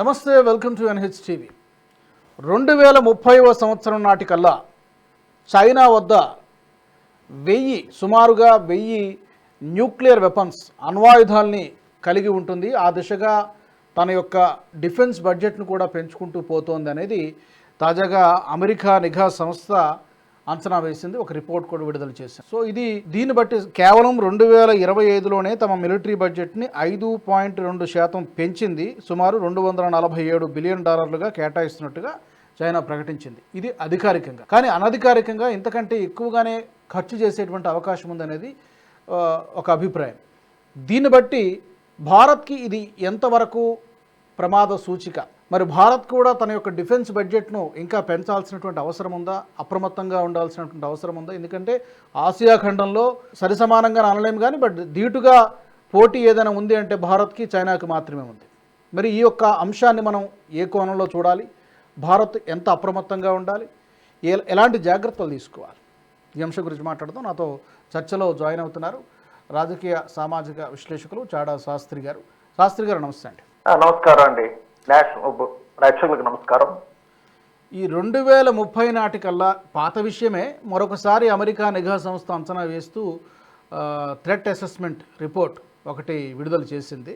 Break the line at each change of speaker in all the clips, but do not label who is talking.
నమస్తే welcome to NH TV రెండు వేల ముప్పైవ సంవత్సరం నాటికల్లా చైనా వద్ద వెయ్యి సుమారుగా వెయ్యి న్యూక్లియర్ వెపన్స్ అణ్వాయుధాల్ని కలిగి ఉంటుంది. ఆ దిశగా తన యొక్క డిఫెన్స్ బడ్జెట్ను కూడా పెంచుకుంటూ పోతోంది అనేది తాజాగా అమెరికా నిఘా సంస్థ అంచనా వేసింది ఒక రిపోర్ట్ కూడా విడుదల చేసింది. సో ఇది దీన్ని బట్టి కేవలం రెండు వేల ఇరవై ఐదులోనే తమ మిలిటరీ బడ్జెట్ని ఐదు పాయింట్ రెండు శాతం పెంచింది సుమారు రెండు వందల నలభై ఏడు బిలియన్ డాలర్లుగా కేటాయిస్తున్నట్టుగా చైనా ప్రకటించింది. ఇది అధికారికంగా. కానీ అనధికారికంగా ఇంతకంటే ఎక్కువగానే ఖర్చు చేసేటువంటి అవకాశం ఉందనేది ఒక అభిప్రాయం. దీన్ని బట్టి భారత్కి ఇది ఎంతవరకు ప్రమాద సూచిక? మరి భారత్ కూడా తన యొక్క డిఫెన్స్ బడ్జెట్ను ఇంకా పెంచాల్సినటువంటి అవసరం ఉందా? అప్రమత్తంగా ఉండాల్సినటువంటి అవసరం ఉందా? ఎందుకంటే ఆసియా ఖండంలో సరిసమానంగా అనలేము కానీ బట్ ధీటుగా పోటీ ఏదైనా ఉంది అంటే భారత్కి చైనాకి మాత్రమే ఉంది. మరి ఈ యొక్క అంశాన్ని మనం ఏ కోణంలో చూడాలి? భారత్ ఎంత అప్రమత్తంగా ఉండాలి? ఎలాంటి జాగ్రత్తలు తీసుకోవాలి? ఈ అంశం గురించి మాట్లాడదాం నాతో చర్చలో జాయిన్ అవుతున్నారు రాజకీయ సామాజిక విశ్లేషకులు చాడా శాస్త్రి గారు. శాస్త్రి గారు నమస్తే అండి.
నమస్కారం అండి. నేషనల్ ప్రేక్షకులకు నమస్కారం.
ఈ రెండు వేల ముప్పై నాటికల్లా పాత విషయమే మరొకసారి అమెరికా నిఘా సంస్థ అంచనా వేస్తూ థ్రెట్ అసెస్మెంట్ రిపోర్ట్ ఒకటి విడుదల చేసింది.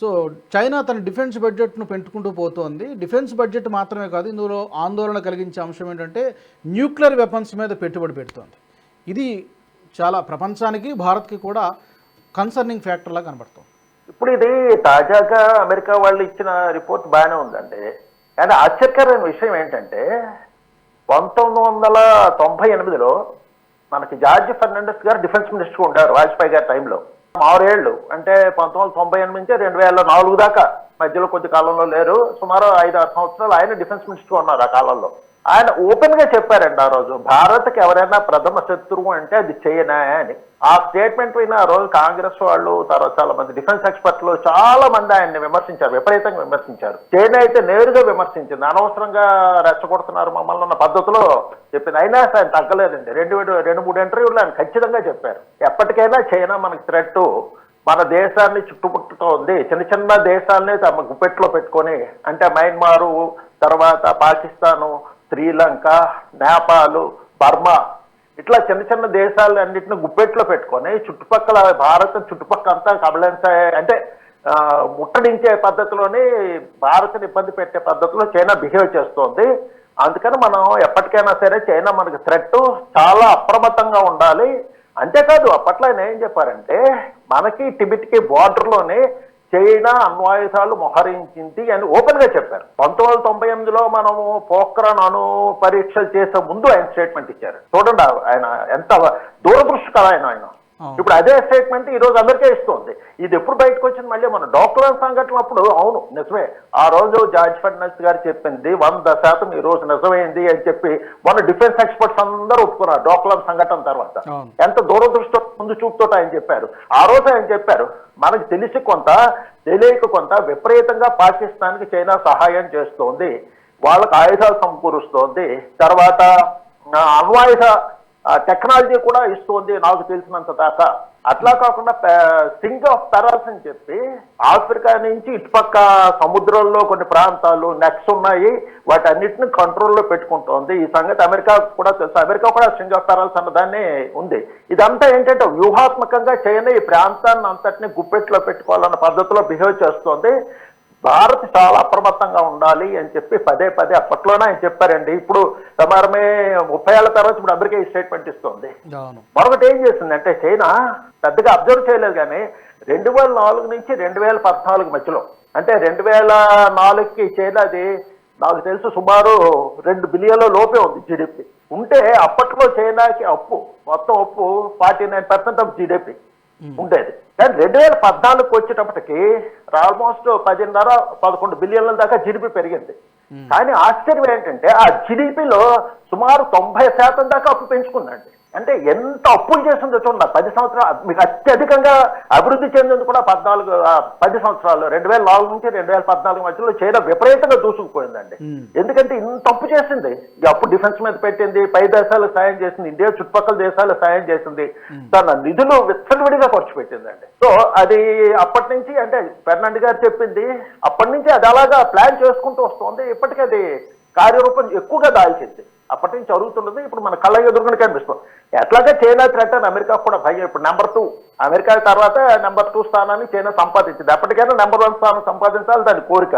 సో చైనా తన డిఫెన్స్ బడ్జెట్ను పెంచుకుంటూ పోతోంది. డిఫెన్స్ బడ్జెట్ మాత్రమే కాదు ఇందులో ఆందోళన కలిగించే అంశం ఏంటంటే న్యూక్లియర్ వెపన్స్ మీద పెట్టుబడి పెడుతోంది. ఇది చాలా ప్రపంచానికి భారత్కి కూడా కన్సర్నింగ్ ఫ్యాక్టర్లా కనబడుతోంది.
ఇప్పుడు ఇది తాజాగా అమెరికా వాళ్ళు ఇచ్చిన రిపోర్ట్ బాగానే ఉందండి. కానీ ఆశ్చర్యకరమైన విషయం ఏంటంటే పంతొమ్మిది వందల తొంభై ఎనిమిదిలో మనకి జార్జ్ ఫెర్నాండెస్ గారు డిఫెన్స్ మినిస్టర్ ఉండారు వాజ్పేయి గారి టైంలో. ఆరేళ్ళు అంటే పంతొమ్మిది వందల తొంభై ఎనిమిది నుంచి రెండు వేల నాలుగు దాకా మధ్యలో కొద్ది కాలంలో లేరు. సుమారు ఐదు ఆరు సంవత్సరాలు ఆయన డిఫెన్స్ మినిస్టర్ ఉన్నారు ఆ కాలంలో. ఆయన ఓపెన్గా చెప్పారండి ఆ రోజు భారత్కి ఎవరైనా ప్రథమ శత్రువు అంటే అది చైనా అని. ఆ స్టేట్మెంట్ విన్న ఆ రోజు కాంగ్రెస్ వాళ్ళు తర్వాత చాలా మంది డిఫెన్స్ ఎక్స్పర్ట్లు చాలా మంది ఆయన్ని విమర్శించారు విపరీతంగా విమర్శించారు. చైనా అయితే నేరుగా విమర్శించింది అనవసరంగా రెచ్చగొడుతున్నారు మమ్మల్ని అన్న పద్ధతిలో చెప్పింది. అయినా ఆయన తగ్గలేదండి. రెండు రెండు మూడు ఇంటర్వ్యూలు ఆయన ఖచ్చితంగా చెప్పారు. ఎప్పటికైనా చైనా మనకి థ్రెట్ మన దేశాన్ని చుట్టుముట్టుతో ఉంది. చిన్న చిన్న దేశాలనే తమ గుప్పెట్లో పెట్టుకొని అంటే మయన్మారు తర్వాత పాకిస్తాను శ్రీలంక నేపాలు బర్మా ఇట్లా చిన్న చిన్న దేశాలన్నింటిని గుప్పెట్లో పెట్టుకొని చుట్టుపక్కల భారత చుట్టుపక్కల అంతా కబలించే అంటే ముట్టడించే పద్ధతిలోని భారత్ని ఇబ్బంది పెట్టే పద్ధతిలో చైనా బిహేవ్ చేస్తోంది. అందుకని మనం ఎప్పటికైనా సరే చైనా మనకు థ్రెట్ చాలా అప్రమత్తంగా ఉండాలి. అంతేకాదు అప్పట్లో ఆయన ఏం చెప్పారంటే మనకి టిబిట్కి బార్డర్లోనే చైనా అణ్వాయుధాలు మోహరించింది అని ఓపెన్గా చెప్పారు. పంతొమ్మిది వందల తొంభై ఎనిమిదిలో మనము పోఖ్రాన్ అణు పరీక్షలు చేసే ముందు ఆయన స్టేట్మెంట్ ఇచ్చారు. చూడండి ఆయన ఎంత దూరదృష్టి కదా ఆయన ఆయన. ఇప్పుడు అదే స్టేట్మెంట్ ఈ రోజు అమెరికా ఇస్తుంది. ఇది ఎప్పుడు బయటకు వచ్చింది? మళ్ళీ మన డాక్టర్ సంఘటన అప్పుడు అవును నిజమే. ఆ రోజు జార్జ్ ఫెర్నాండెస్ గారు చెప్పింది వంద శాతం ఈ రోజు నిజమైంది అని చెప్పి మన డిఫెన్స్ ఎక్స్పర్ట్స్ అందరూ ఒప్పుకున్నారు డాక్టర్ సంఘటన తర్వాత. ఎంత దూరదృష్టి ముందు చూపుతో ఆయన చెప్పారు. ఆ రోజు ఆయన చెప్పారు మనకు తెలిసి కొంత తెలియక కొంత విపరీతంగా పాకిస్తాన్కి చైనా సహాయం చేస్తోంది వాళ్ళకి ఆయుధాలు సమకూరుస్తోంది తర్వాత అణ్వాయుధ టెక్నాలజీ కూడా ఇస్తోంది నాకు తెలిసినంత దాకా. అట్లా కాకుండా సింగ్ ఆఫ్ పెరల్స్ అని చెప్పి ఆఫ్రికా నుంచి ఇటుపక్క సముద్రంలో కొన్ని ప్రాంతాలు నెక్స్ ఉన్నాయి. వాటన్నిటిని కంట్రోల్లో పెట్టుకుంటోంది. ఈ సంగతి అమెరికా కూడా తెలుసు. అమెరికా కూడా సింగ్ ఆఫ్ పెరల్స్ అన్నదాన్ని ఉంది. ఇదంతా ఏంటంటే వ్యూహాత్మకంగా చైనా ఈ ప్రాంతాన్ని అంతటిని గుప్పెట్లో పెట్టుకోవాలన్న పద్ధతిలో బిహేవ్ చేస్తోంది. భారత్ చాలా అప్రమత్తంగా ఉండాలి అని చెప్పి పదే పదే అప్పట్లోనే ఆయన చెప్పారండి. ఇప్పుడు సుమారమే ముప్పై ఏళ్ళ తర్వాత ఇప్పుడు అమెరికా ఈ స్టేట్మెంట్ ఇస్తుంది. మరొకటి ఏం చేసిందంటే చైనా పెద్దగా అబ్జర్వ్ చేయలేదు కానీ రెండు వేల నాలుగు నుంచి రెండు వేల పద్నాలుగు మధ్యలో అంటే రెండు వేల నాలుగుకి చైనాది నాకు తెలుసు సుమారు రెండు బిలియన్ల లోపే ఉంది జీడిపి ఉంటే అప్పట్లో చైనాకి అప్పు మొత్తం అప్పు forty nine percent of GDP ఉండేది. కానీ రెండు వేల పద్నాలుగుకి వచ్చేటప్పటికి ఆల్మోస్ట్ పదిన్నర పదకొండు బిలియన్ల దాకా జీడిపి పెరిగింది. కానీ ఆశ్చర్యం ఏంటంటే ఆ జీడిపిలో సుమారు తొంభై శాతం దాకా అప్పు పెంచుకుందండి అంటే ఎంత అప్పులు చేసిందో చూడండి. పది సంవత్సరాలు మీకు అత్యధికంగా అభివృద్ధి చెందింది కూడా పద్నాలుగు పది సంవత్సరాలు. రెండు వేల నాలుగు నుంచి రెండు వేల పద్నాలుగు మధ్యలో చైనా విపరీతంగా దూసుకుపోయిందండి. ఎందుకంటే ఇంత అప్పు చేసింది. ఈ అప్పు డిఫెన్స్ మీద పెట్టింది పై దేశాలకు సాయం చేసింది ఇండియా చుట్టుపక్కల దేశాలకు సాయం చేసింది. తన నిధులు విచ్చలవిడిగా ఖర్చు పెట్టిందండి. సో అది అప్పటి నుంచి అంటే ఫెర్నాండ్ గారు చెప్పింది అప్పటి నుంచి అది అలాగా ప్లాన్ చేసుకుంటూ వస్తుంది. ఇప్పటికీ అది కార్యరూపం ఎక్కువగా దాల్చింది. అప్పటి నుంచి జరుగుతున్నది ఇప్పుడు మన కళ్ళ ఎదురుగా కనిపిస్తుంది. ఎట్లాగే చైనా థ్రెట్ అని అమెరికా కూడా భయం ఇప్పుడు నెంబర్ టూ అమెరికా తర్వాత నెంబర్ టూ స్థానాన్ని చైనా సంపాదించింది. అప్పటికైనా నెంబర్ వన్ స్థానం సంపాదించాలి దాని కోరిక.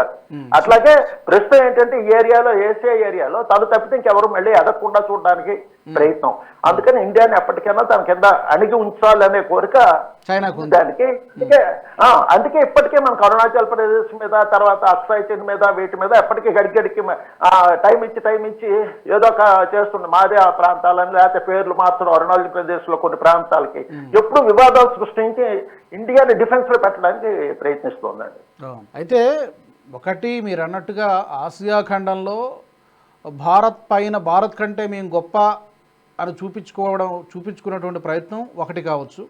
అట్లాగే ప్రస్తుతం ఏంటంటే ఈ ఏరియాలో ఏషియా ఏరియాలో తను తప్పితే ఇంకెవరు మళ్ళీ ఎదగకుండా చూడడానికి ప్రయత్నం. అందుకని ఇండియాని ఎప్పటికైనా తన కింద అణిగి ఉంచాలనే కోరిక దానికి అందుకే ఆ, అందుకే ఇప్పటికే మనకు అరుణాచల్ ప్రదేశ్ మీద తర్వాత చైన్ మీద వీటి మీద ఎప్పటికీ గడిగడికి టైం ఇచ్చి టైం ఇచ్చి ఏదో ఒక చేస్తుంది. మాదే ఆ ప్రాంతాలని లేకపోతే పేర్లు మార్చడం అరుణాచల్ ప్రదేశ్లో కొన్ని ప్రాంతాలకి. ఎప్పుడు వివాదాలు సృష్టించి ఇండియాని డిఫెన్స్లో పెట్టడానికి ప్రయత్నిస్తోందండి.
అయితే ఒకటి మీరు అన్నట్టుగా ఆసియా ఖండంలో భారత్ పైన భారత్ కంటే మేము గొప్ప అని చూపించుకోవడం చూపించుకున్నటువంటి ప్రయత్నం ఒకటి కావచ్చు.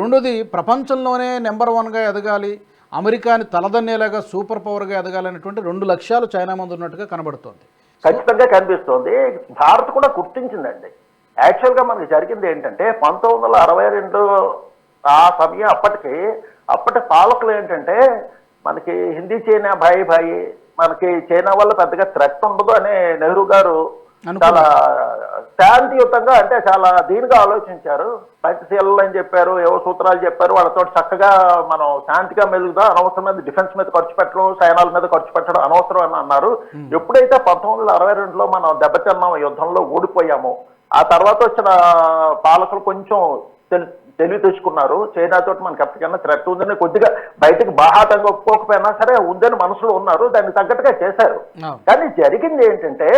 రెండోది ప్రపంచంలోనే నెంబర్ వన్గా ఎదగాలి అమెరికాని తలదన్నేలాగా సూపర్ పవర్గా ఎదగాలనేటువంటి రెండు లక్ష్యాలు చైనా ముందు ఉన్నట్టుగా కనబడుతోంది.
ఖచ్చితంగా కనిపిస్తోంది. భారత్ కూడా గుర్తించిందండి. యాక్చువల్గా మనకి జరిగింది ఏంటంటే పంతొమ్మిది వందల అరవై రెండు ఆ సమయం అప్పటికి అప్పటి పాలకులు ఏంటంటే మనకి హిందీ చైనా భాయి భాయి మనకి చైనా వల్ల పెద్దగా థ్రెట్ ఉండదు అని నెహ్రూ గారు. చాలా శాంతియుతంగా అంటే చాలా దీనిగా ఆలోచించారు. పంచశీలలు అని చెప్పారు ఏవో సూత్రాలు చెప్పారు వాళ్ళతో చక్కగా మనం శాంతిగా మెలుగుదా అనవసరమైన డిఫెన్స్ మీద ఖర్చు పెట్టడం సైనాల మీద ఖర్చు పెట్టడం అనవసరం అని అన్నారు. ఎప్పుడైతే పంతొమ్మిది వందల అరవై రెండులో మనం దెబ్బతిన్నాం యుద్ధంలో ఓడిపోయాము ఆ తర్వాత వచ్చిన పాలకులు కొంచెం తెలివి తెచ్చుకున్నారు చైనా తోటి మనకి ఎప్పటికైనా థ్రెట్ ఉందని కొద్దిగా బయటకు బాహాటంగా ఒప్పుకోకపోయినా సరే ఉందని మనసులో ఉన్నారు. దానికి తగ్గట్టుగా చేశారు. కానీ జరిగింది ఏంటంటే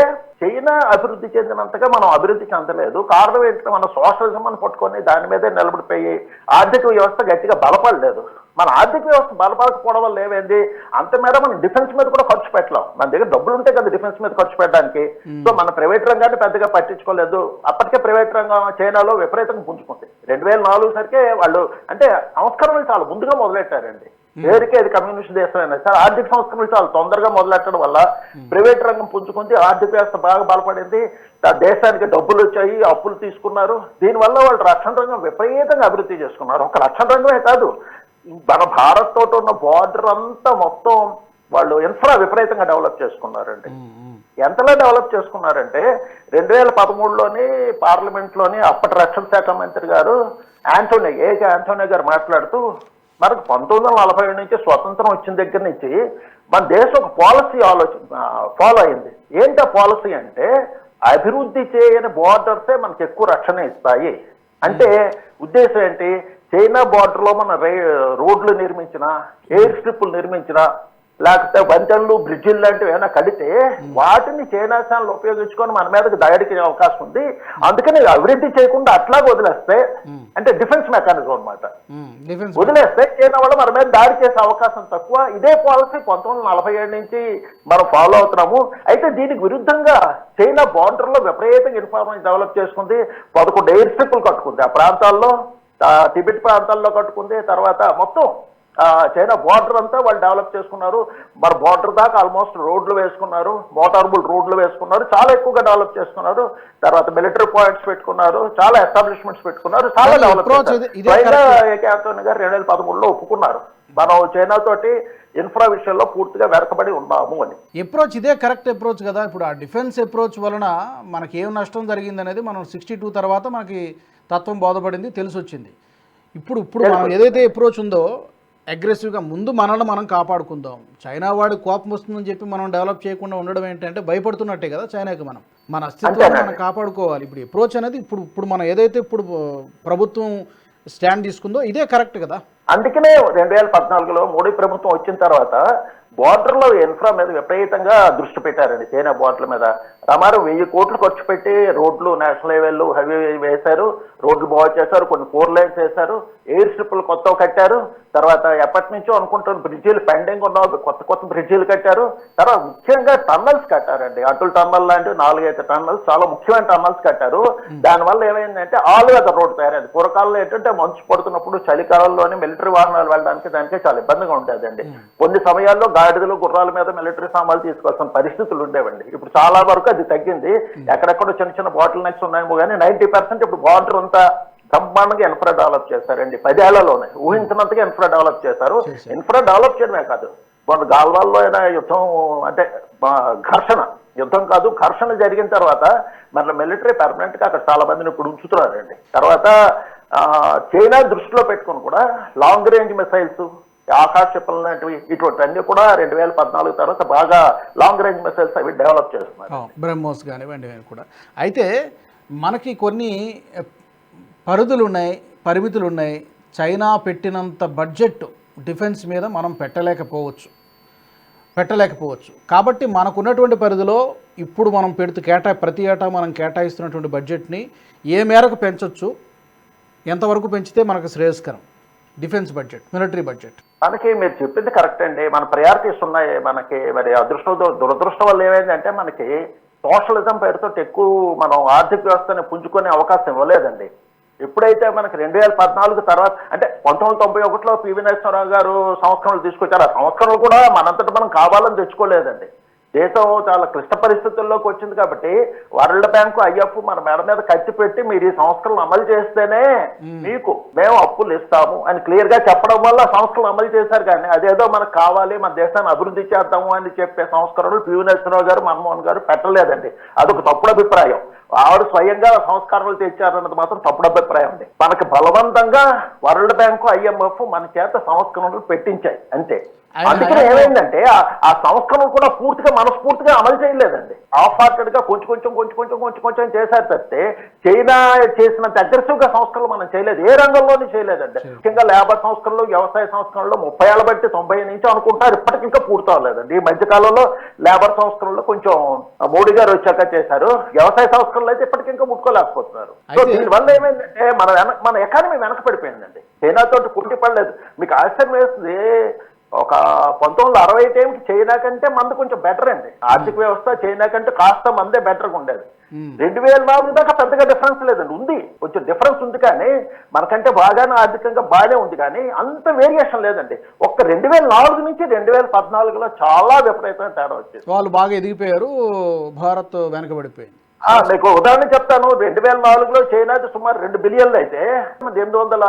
చైనా అభివృద్ధి చెందినంతగా మనం అభివృద్ధి చెందలేదు. కారణం ఏంటంటే మన సోషలిజం అని పట్టుకొని దాని మీదే నిలబడిపోయి ఆర్థిక వ్యవస్థ గట్టిగా బలపడలేదు. మన ఆర్థిక వ్యవస్థ బలపడకపోవడం వల్ల ఏమైంది? అంత మేర మనం డిఫెన్స్ మీద కూడా ఖర్చు పెట్టలేం. మన దగ్గర డబ్బులు ఉంటే కదా డిఫెన్స్ మీద ఖర్చు పెట్టడానికి. సో మన ప్రైవేట్ రంగాన్ని పెద్దగా పట్టించుకోలేదు. అప్పటికే ప్రైవేట్ రంగం చైనాలో విపరీతంగా పుంజుకుంది. రెండు వేల నాలుగు సరికే వాళ్ళు అంటే సంస్కరణలు చాలా ముందుగా మొదలెట్టారండి. పేరుకే అది కమ్యూనిస్ట్ దేశం అయినా సరే ఆర్థిక సంస్కరణలు చాలా తొందరగా మొదలెట్టడం వల్ల ప్రైవేట్ రంగం పుంజుకుంది ఆర్థిక వ్యవస్థ బాగా బలపడింది. ఆ దేశానికి డబ్బులు వచ్చాయి అప్పులు తీసుకున్నారు. దీనివల్ల వాళ్ళు రక్షణ రంగం విపరీతంగా అభివృద్ధి చేసుకున్నారు. ఒక రక్షణ రంగమే కాదు మన భారత్ తోటి ఉన్న బార్డర్ అంతా మొత్తం వాళ్ళు ఇన్ఫ్రా విపరీతంగా డెవలప్ చేసుకున్నారండి. ఎంతలా డెవలప్ చేసుకున్నారంటే రెండు వేల పదమూడులోని పార్లమెంట్లోని అప్పటి రక్షణ శాఖ మంత్రి గారు ఆంటోనీ ఏక ఆంటోనీ గారు మాట్లాడుతూ మనకు పంతొమ్మిది వందల నలభై ఏడు నుంచి స్వతంత్రం వచ్చిన దగ్గర నుంచి మన దేశం ఒక పాలసీ ఆలోచన ఫాలో అయింది. ఏంటి ఆ పాలసీ అంటే అభివృద్ధి చేయని బోర్డర్సే మనకి ఎక్కువ రక్షణ ఇస్తాయి. అంటే ఉద్దేశం ఏంటి? చైనా బార్డర్లో మన రే రోడ్లు నిర్మించిన ఎయిర్ స్ట్రిప్లు నిర్మించిన లేకపోతే వంతెనలు బ్రిడ్జిలు లాంటివి ఏమైనా కడితే వాటిని చైనా స్థానాలు ఉపయోగించుకొని మన మీదకి దాడికి అవకాశం ఉంది. అందుకని అభివృద్ధి చేయకుండా అట్లా వదిలేస్తే అంటే డిఫెన్స్ మెకానిజం
డిఫెన్స్
వదిలేస్తే చైనా వల్ల మన మీద దాడి చేసే అవకాశం తక్కువ. ఇదే పాలసీ పంతొమ్మిది వందల నలభై ఏడు నుంచి మనం ఫాలో అవుతున్నాము. అయితే దీనికి విరుద్ధంగా చైనా బార్డర్లో విపరీతంగా ఇన్ఫార్మేషన్ డెవలప్ చేసుకుంది. పదకొండు ఎయిర్ స్ట్రిప్లు కట్టుకుంది ఆ ప్రాంతాల్లో. టిబెట్ ప్రాంతాల్లో కట్టుకుంది. తర్వాత మొత్తం చైనా బార్డర్ అంతా వాళ్ళు డెవలప్ చేసుకున్నారు. మరి బార్డర్ దాకా ఆల్మోస్ట్ రోడ్లు వేసుకున్నారు. మోటార్బుల్ రోడ్లు వేసుకున్నారు. చాలా ఎక్కువగా డెవలప్ చేసుకున్నారు. తర్వాత మిలిటరీ పాయింట్స్ పెట్టుకున్నారు. చాలా ఎస్టాబ్లిష్మెంట్స్ పెట్టుకున్నారు. చాలా డెవలప్ చైనా. ఏకే ఆంటోనీ గారు రెండు వేల పదమూడులో ఒప్పుకున్నారు. మనం చైనా తోటి ఇన్ఫ్రా విషయంలో పూర్తిగా వెనకబడి ఉన్నాము అని.
అప్రోచ్ ఇదే కరెక్ట్ అప్రోచ్ కదా. ఇప్పుడు ఆ డిఫెన్స్ అప్రోచ్ వలన మనకి ఏం నష్టం జరిగింది అనేది మనం సిక్స్టీ టూ తర్వాత మనకి తత్వం బోధపడింది తెలిసి వచ్చింది ఇప్పుడు ఇప్పుడు మనం ఏదైతే అప్రోచ్ ఉందో అగ్రెసివ్గా ముందు మనల్ని మనం కాపాడుకుందాం. చైనా వాడి కోపం వస్తుందని చెప్పి మనం డెవలప్ చేయకుండా ఉండడం ఏంటంటే భయపడుతున్నట్టే కదా చైనాకి మనం. మన అస్తిత్వాన్ని. మనం కాపాడుకోవాలి. ఇప్పుడు అప్రోచ్ అనేది ఇప్పుడు ఇప్పుడు మనం ఏదైతే ఇప్పుడు ప్రభుత్వం స్టాండ్ తీసుకుందో ఇదే కరెక్ట్ కదా.
అందుకనే రెండు వేల పద్నాలుగులో మోడీ ప్రభుత్వం వచ్చిన తర్వాత బార్డర్లో ఇన్ఫ్రా మీద విపరీతంగా దృష్టి పెట్టారండి చైనా బార్డర్ల మీద. సుమారు వెయ్యి కోట్లు ఖర్చు పెట్టి రోడ్లు నేషనల్ హైవేలు హైవే వేశారు. రోడ్లు బాగు చేశారు కొన్ని ఫోర్ లైన్స్ వేశారు. ఎయిర్ స్ట్రిప్లు కొత్తవి కట్టారు. తర్వాత ఎప్పటి నుంచో అనుకుంటున్న బ్రిడ్జీలు పెండింగ్ ఉన్న కొత్త కొత్త బ్రిడ్జీలు కట్టారు. తర్వాత ముఖ్యంగా టన్నల్స్ కట్టారండి. అటుల టన్నల్ లాంటి నాలుగైదు టన్నల్స్ చాలా ముఖ్యమైన టన్నల్స్ కట్టారు. దానివల్ల ఏమైందంటే ఆల్ వెదర్ రోడ్ తయారైంది. పూర్వకాలంలో ఏంటంటే మంచు పడుతున్నప్పుడు చలికాలంలోనే మిలిటరీ వాహనాలు వెళ్ళడానికి దానికి చాలా ఇబ్బందిగా ఉండేదండి. కొన్ని సమయాల్లో గాడిదలు గుర్రాల మీద మిలిటరీ సామాన్లు తీసుకోవాల్సిన పరిస్థితులు ఉండేవండి. ఇప్పుడు చాలా వరకు అది తగ్గింది. ఎక్కడెక్కడ చిన్న చిన్న బాటిల్ నెక్స్ ఉన్నాయేమో కానీ నైన్టీ పర్సెంట్ ఇప్పుడు బార్డర్ అంతా బ్రహ్మాండంగా ఇన్ఫ్రా డెవలప్ చేశారండి. పదేళ్ళలోనే ఊహించినంతగా ఇన్ఫ్రా డెవలప్ చేశారు. ఇన్ఫ్రా డెవలప్ చేయడమే కాదు. మన గాల్వాల్లో అయినా యుద్ధం అంటే ఘర్షణ యుద్ధం కాదు ఘర్షణ జరిగిన తర్వాత మన మిలిటరీ పర్మనెంట్గా అక్కడ చాలా మందిని ఇప్పుడు ఉంచుతున్నారండి. తర్వాత ఆ, చైనా దృష్టిలో పెట్టుకుని కూడా లాంగ్ రేంజ్ మిసైల్స్ ఆకాశ క్షిపణులు లాంటివి ఇటువంటి అన్ని కూడా రెండు వేల పద్నాలుగు తర్వాత బాగా లాంగ్ రేంజ్ మిసైల్స్ అవి డెవలప్ చేస్తున్నారు.
బ్రహ్మోస్ కానివ్వండి కూడా. అయితే మనకి కొన్ని పరిధులు ఉన్నాయి పరిమితులు ఉన్నాయి చైనా పెట్టినంత బడ్జెట్ డిఫెన్స్ మీద మనం పెట్టలేకపోవచ్చు. పెట్టలేకపోవచ్చు. కాబట్టి మనకున్నటువంటి పరిధిలో ఇప్పుడు మనం పెడుతూ కేటా ప్రతి ఏటా మనం కేటాయిస్తున్నటువంటి బడ్జెట్ని ఏ మేరకు పెంచవచ్చు ఎంతవరకు పెంచితే మనకు శ్రేయస్కరం? Defence budget military budget.
మనకి మీరు చెప్పింది కరెక్ట్ అండి. మన ప్రయారిటీస్ ఉన్నాయి. మనకి మరి అదృష్టం దురదృష్టం వల్ల ఏమైందంటే మనకి సోషలిజం పేరుతో ఎక్కువ మనం ఆర్థిక వ్యవస్థని పుంజుకునే అవకాశం ఇవ్వలేదండి. ఎప్పుడైతే మనకి రెండు వేల పద్నాలుగు తర్వాత అంటే పంతొమ్మిది తొంభై ఒకటిలో పివి నరసింహరావు గారు సంస్కరణలు తీసుకొచ్చారు. ఆ సంస్కరణలు కూడా మనంతట మనం కావాలని తెచ్చుకోలేదండి. దేశం చాలా క్లిష్ట పరిస్థితుల్లోకి వచ్చింది కాబట్టి వరల్డ్ బ్యాంకు ఐఎఫ్ మన మెడ మీద కత్తి పెట్టి మీరు ఈ సంస్కరణలు అమలు చేస్తేనే మీకు మేము అప్పులు ఇస్తాము అని క్లియర్గా చెప్పడం వల్ల సంస్కరణలు అమలు చేశారు కానీ అదేదో మనకు కావాలి మన దేశాన్ని అభివృద్ధి చేద్దాము అని చెప్పే సంస్కరణలు పివి నరసింహరావు గారు మన్మోహన్ గారు పెట్టలేదండి. అదొక తప్పుడు అభిప్రాయం. ఆవిడ స్వయంగా సంస్కరణలు తెచ్చారన్నది మాత్రం తప్పుడు అభిప్రాయం ఉంది మనకి బలవంతంగా వరల్డ్ బ్యాంకు ఐఎంఎఫ్ మన చేత సంస్కరణలు పెట్టించాయి అంతే. అందుకని ఏమైందంటే ఆ- సంస్కరణ కూడా పూర్తిగా మనస్ఫూర్తిగా అమలు చేయలేదండి. ఆఫ్ హార్టెడ్గా కొంచెం కొంచెం కొంచెం కొంచెం కొంచెం కొంచెం చేశారు తప్పితే చైనా చేసినంత అగ్రెసివ్గా సంస్కరణలు మనం చేయలేదు. ఏ రంగంలోనూ చేయలేదండి. ముఖ్యంగా లేబర్ సంస్కరణలు వ్యవసాయ సంస్కరణలు ముప్పై ఏళ్ళ బట్టి తొంభై నుంచి అనుకుంటారు ఇప్పటికి ఇంకా పూర్తి అవ్వలేదండి. ఈ మధ్య కాలంలో లేబర్ సంస్కరణలు కొంచెం మోడీ గారు వచ్చాక చేశారు. వ్యవసాయ సంస్కరణలు అయితే ఇప్పటికి ఇంకా ముట్టుకోలేకపోతున్నారు. సో దీనివల్ల ఏమైందంటే మన మన ఎకానమీ వెనకబడిపోయిందండి చైనాతో పోటీ పడలేదు. మీకు ఆశ్చర్యం వేస్తుంది. ఒక పంతొమ్మిది వందల అరవై టైంకి చైనా కంటే మంది కొంచెం బెటర్ అండి. ఆర్థిక వ్యవస్థ చైనా కంటే కాస్త మందే బెటర్గా ఉండేది. రెండు వేల నాలుగు దాకా పెద్దగా డిఫరెన్స్ లేదండి. ఉంది. కొంచెం డిఫరెన్స్ ఉంది కానీ మనకంటే బాగానే ఆర్థికంగా బాగానే ఉంది కానీ అంత వేరియేషన్ లేదండి. ఒక్క రెండు వేల నాలుగు నుంచి రెండు వేల పద్నాలుగులో చాలా విపరీతమైన తేడా వచ్చింది
వాళ్ళు బాగా ఎదిగిపోయారు. భారత్ వెనకబడిపోయింది.
మీకు ఉదాహరణ చెప్తాను. రెండు వేల నాలుగులో చైనాది సుమారు రెండు బిలియన్లు అయితే ఎనిమిది వందల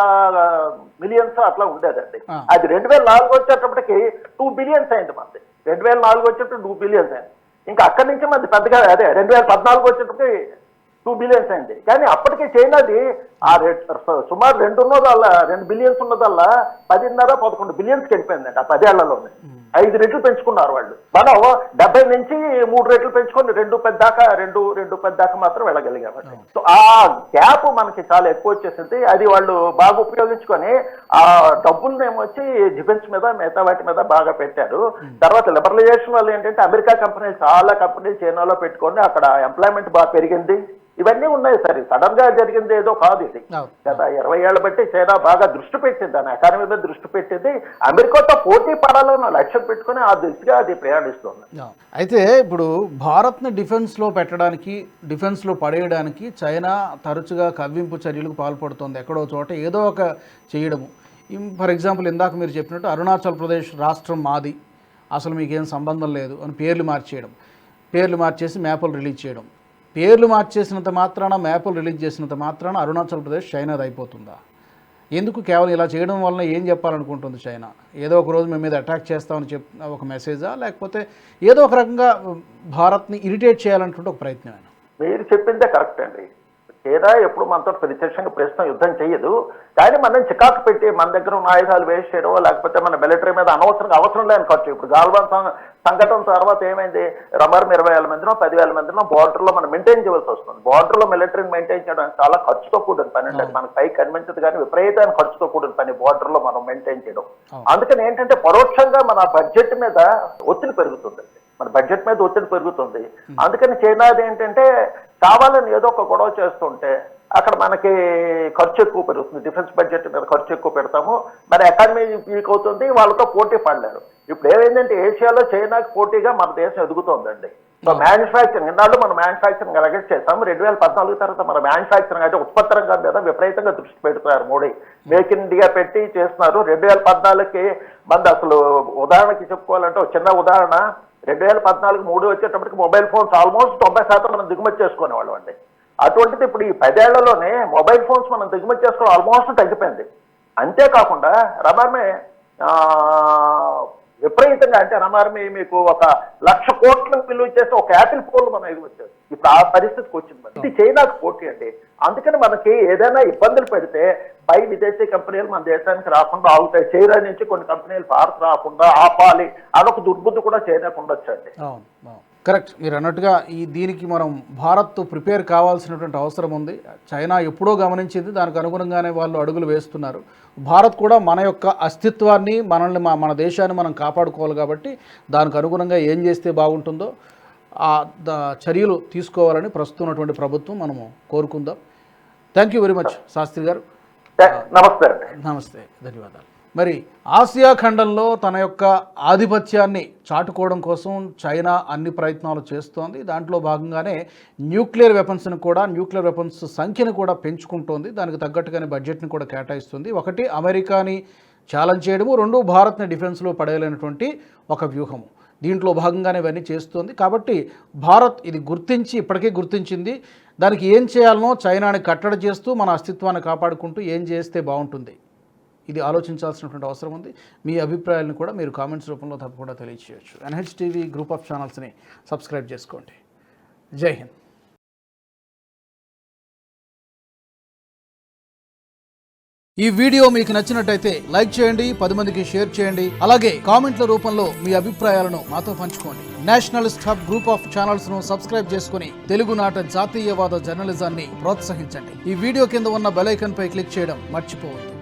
మిలియన్స్ అట్లా ఉండేదండి. అది రెండు వేల నాలుగు వచ్చేటప్పటికి టూ బిలియన్స్ అయింది మనది రెండు వేల నాలుగు వచ్చేటప్పుడు టూ బిలియన్స్ అయింది. ఇంకా అక్కడి నుంచి మనది పెద్దగా అదే రెండు వేల పద్నాలుగు వచ్చేటప్పటికి టూ బిలియన్స్ అయింది. కానీ అప్పటికే చైనాది ఆ సుమారు రెండు ఉన్నదల్లా రెండు బిలియన్స్ ఉన్నదల్లా పదిన్నర పదకొండు బిలియన్స్కి వెళ్ళిపోయిందండి ఆ పదేళ్ళలోనే. ఐదు రెట్లు పెంచుకున్నారు వాళ్ళు. మనం డెబ్బై నుంచి మూడు రెట్లు పెంచుకొని రెండు పెద్దాక రెండు రెండు పెద్దాక మాత్రం వెళ్ళగలిగామండి సో ఆ గ్యాప్ మనకి చాలా ఎక్కువ వచ్చేసింది. అది వాళ్ళు బాగా ఉపయోగించుకొని ఆ డబ్బుల్ని ఏమొచ్చి డిఫెన్స్ మీద మిగతా వాటి మీద బాగా పెట్టారు. తర్వాత లిబరలైజేషన్ వల్ల ఏంటంటే అమెరికా కంపెనీలు చాలా కంపెనీలు చైనాలో పెట్టుకొని అక్కడ ఎంప్లాయ్మెంట్ బాగా పెరిగింది. ఇవన్నీ ఉన్నాయి సరే. సడన్గా జరిగింది ఏదో కాదు ఇది. గత ఇరవై ఏళ్ళ బట్టి చైనా బాగా దృష్టి పెట్టింది. దాని ఎకానమీ మీద దృష్టి పెట్టింది. అమెరికాతో పోటీ పడాలన్న లక్ష్యం పెట్టుకుని ఆ దిశగా అది ప్రయాణిస్తుంది.
అయితే ఇప్పుడు భారత్ని డిఫెన్స్లో పెట్టడానికి డిఫెన్స్లో పడేయడానికి చైనా తరచుగా కవ్వింపు చర్యలకు పాల్పడుతుంది ఎక్కడో చోట ఏదో ఒక చేయడము. ఫర్ ఎగ్జాంపుల్ ఇందాక మీరు చెప్పినట్టు అరుణాచల్ ప్రదేశ్ రాష్ట్రం మాది. అసలు మీకేం సంబంధం లేదు అని పేర్లు మార్చేయడం. పేర్లు మార్చేసి మ్యాపులు రిలీజ్ చేయడం. పేర్లు మార్చేసినంత మాత్రాన మ్యాపులు రిలీజ్ చేసినంత మాత్రాన అరుణాచల్ ప్రదేశ్ చైనాది అయిపోతుందా? ఎందుకు కేవలం ఇలా చేయడం వలన ఏం చెప్పాలనుకుంటుంది చైనా? ఏదో ఒక రోజు మేము మీద అటాక్ చేస్తామని చెప్ ఒక మెసేజా లేకపోతే ఏదో ఒక రకంగా భారత్ని ఇరిటేట్ చేయాలనుకుంటే ఒక ప్రయత్నమేనా?
మీరు చెప్పిందే కరెక్ట్ అండి. చైనా ఎప్పుడు మనతో ప్రత్యక్షంగా ప్రస్తుతం యుద్ధం చేయదు. కానీ మనం చికాకు పెట్టి మన దగ్గర ఉన్న ఆయుధాలు వేస్ట్ చేయడం లేకపోతే మన మిలిటరీ మీద అనవసరంగా అవసరం లేని ఖర్చు. ఇప్పుడు గాల్వాన్ సంఘటన తర్వాత ఏమైంది? రమర్ ఇరవై వేల మందినో పదివేల మందినో బార్డర్లో మనం మెయింటైన్ చేయవలసి వస్తుంది. బార్డర్లో మిలిటరీని మెయింటైన్ చేయడం చాలా ఖర్చుతో కూడిన పని. అంటే మనకు పై కనిపించదు కానీ విపరీతమైన ఖర్చుతో కూడిన పని బార్డర్లో మనం మెయింటైన్ చేయడం. అందుకని ఏంటంటే పరోక్షంగా మన బడ్జెట్ మీద ఒత్తిడి పెరుగుతుంది. మన బడ్జెట్ మీద ఒత్తిడి పెరుగుతుంది. అందుకని చైనాది ఏంటంటే కావాలని ఏదో ఒక గొడవ చేస్తుంటే అక్కడ మనకి ఖర్చు ఎక్కువ పెరుగుతుంది. డిఫెన్స్ బడ్జెట్ మీద ఖర్చు ఎక్కువ పెడతాము. మన ఎకానమీ వీక్ అవుతుంది వాళ్ళతో పోటీ పడలేరు. ఇప్పుడు ఏమైందంటే ఏషియాలో చైనాకి పోటీగా మన దేశం ఎదుగుతోందండి. సో మ్యానుఫ్యాక్చరింగ్ ఇన్నాళ్ళు మనం మ్యానుఫ్యాక్చరింగ్ ఎలగట్ చేస్తాము రెండు వేల పద్నాలుగు తర్వాత మన మ్యానుఫ్యాక్చరింగ్ అంటే ఉత్పత్తి రంగం మీద విపరీతంగా దృష్టి పెడుతున్నారు మోడీ. మేక్ ఇన్ ఇండియా పెట్టి చేస్తున్నారు. రెండు వేల పద్నాలుగుకి మంది అసలు ఉదాహరణకి చెప్పుకోవాలంటే ఒక చిన్న ఉదాహరణ. రెండు వేల పద్నాలుగు మూడు వచ్చేటప్పటికి మొబైల్ ఫోన్స్ ఆల్మోస్ట్ తొంభై శాతం మనం దిగుమతి చేసుకునేవాళ్ళం అండి. అటువంటిది ఇప్పుడు ఈ పదేళ్ళలోనే మొబైల్ ఫోన్స్ మనం దిగుమతి చేసుకోవడం ఆల్మోస్ట్ తగ్గిపోయింది. అంతేకాకుండా రమార్మే విపరీతంగా అంటే రమార్మి మీకు ఒక లక్ష కోట్ల విలువ చేస్తే ఒక యాపిల్ ఫోన్లు మనం ఎగుమతి ఇప్పుడు ఆ పరిస్థితికి వచ్చింది మనం ఇది చైనాకు పోటీ అండి. అందుకని మనకి ఏదైనా ఇబ్బందులు పెడితే పై విదేశీ కంపెనీలు మన దేశానికి రాకుండా ఆగుతాయి. చైనా నుంచి కొన్ని కంపెనీలు భారత్ రాకుండా ఆపాలి. అదొక దుర్బుద్ధి కూడా చైనాకు ఉండొచ్చండి
అండి. కరెక్ట్. మీరు అన్నట్టుగా ఈ దీనికి మనం భారత్ ప్రిపేర్ కావాల్సినటువంటి అవసరం ఉంది. చైనా ఎప్పుడో గమనించింది దానికి అనుగుణంగానే వాళ్ళు అడుగులు వేస్తున్నారు. భారత్ కూడా మన యొక్క అస్తిత్వాన్ని మనల్ని మన దేశాన్ని మనం కాపాడుకోవాలి కాబట్టి దానికి అనుగుణంగా ఏం చేస్తే బాగుంటుందో ఆ ద- చర్యలు తీసుకోవాలని ప్రస్తుతం ఉన్నటువంటి ప్రభుత్వం మనము కోరుకుందాం. Thank you very much Shastri గారు.
నమస్తే.
నమస్తే ధన్యవాదాలు. మరి ఆసియా ఖండంలో తన యొక్క ఆధిపత్యాన్ని చాటుకోవడం కోసం చైనా అన్ని ప్రయత్నాలు చేస్తోంది. దాంట్లో భాగంగానే న్యూక్లియర్ వెపన్స్ను కూడా న్యూక్లియర్ వెపన్స్ సంఖ్యను కూడా పెంచుకుంటోంది. దానికి తగ్గట్టుగానే బడ్జెట్ని కూడా కేటాయిస్తుంది. ఒకటి అమెరికాని ఛాలెంజ్ చేయడము. రెండు భారత్ని డిఫెన్స్లో పడేయలేనటువంటి ఒక వ్యూహము దీంట్లో భాగంగానే ఇవన్నీ చేస్తోంది. కాబట్టి భారత్ ఇది గుర్తించి ఇప్పటికే గుర్తించింది. దానికి ఏం చేయాలనో చైనాని కట్టడి చేస్తూ మన అస్తిత్వాన్ని కాపాడుకుంటూ ఏం చేస్తే బాగుంటుంది? ఇది ఆలోచించాల్సినటువంటి అవసరం ఉంది. మీ అభిప్రాయాలను కూడా మీరు కామెంట్స్ రూపంలో తప్పకుండా తెలియచేయచ్చు. ఎన్హెచ్టీవీ గ్రూప్ ఆఫ్ ఛానల్స్ని సబ్స్క్రైబ్ చేసుకోండి. జై హింద్. ఈ వీడియో మీకు నచ్చినట్టయితే లైక్ చేయండి పది మందికి షేర్ చేయండి. అలాగే కామెంట్ల రూపంలో మీ అభిప్రాయాలను మాతో పంచుకోండి. నేషనలిస్ట్ హబ్ గ్రూప్ ఆఫ్ ఛానల్స్ను సబ్స్క్రైబ్ చేసుకుని తెలుగునాట జాతీయవాద జర్నలిజాన్ని ప్రోత్సహించండి. ఈ వీడియో కింద ఉన్న బెల్ పై క్లిక్ చేయడం మర్చిపోవద్దు.